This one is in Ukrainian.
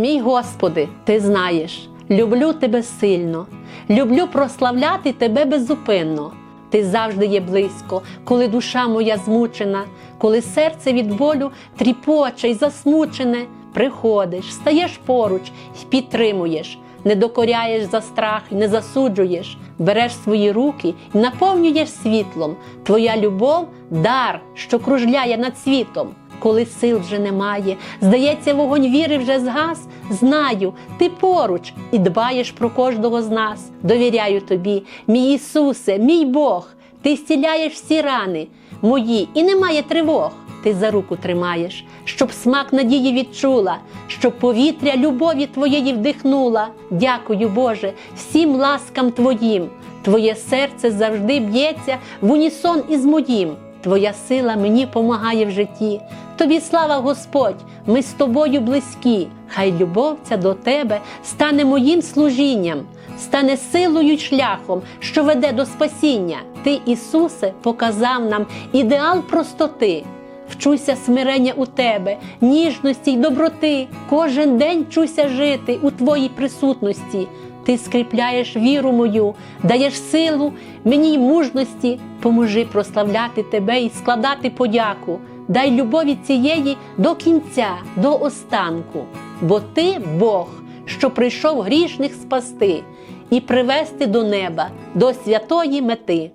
Мій Господи, Ти знаєш, люблю Тебе сильно, люблю прославляти Тебе беззупинно. Ти завжди є близько, коли душа моя змучена, коли серце від болю тріпоче й засмучене, приходиш, стаєш поруч і підтримуєш, не докоряєш за страх і не засуджуєш, береш свої руки і наповнюєш світлом. Твоя любов дар, що кружляє над світом. Коли сил вже немає, здається, вогонь віри вже згас. Знаю, ти поруч і дбаєш про кожного з нас. Довіряю тобі, мій Ісусе, мій Бог, ти зціляєш всі рани мої, і немає тривог. Ти за руку тримаєш, щоб смак надії відчула, щоб повітря любові твоєї вдихнула. Дякую, Боже, всім ласкам Твоїм. Твоє серце завжди б'ється в унісон із моїм. Твоя сила мені помагає в житті. Тобі слава Господь, ми з тобою близькі. Хай любов ця до тебе стане моїм служінням, стане силою й шляхом, що веде до спасіння. Ти, Ісусе, показав нам ідеал простоти. Вчуся смирення у тебе, ніжності й доброти. Кожен день вчуся жити у твоїй присутності. Ти скріпляєш віру мою, даєш силу мені й мужності. Поможи прославляти тебе і складати подяку. Дай любові цієї до кінця, до останку. Бо ти Бог, що прийшов грішних спасти і привести до неба, до святої мети.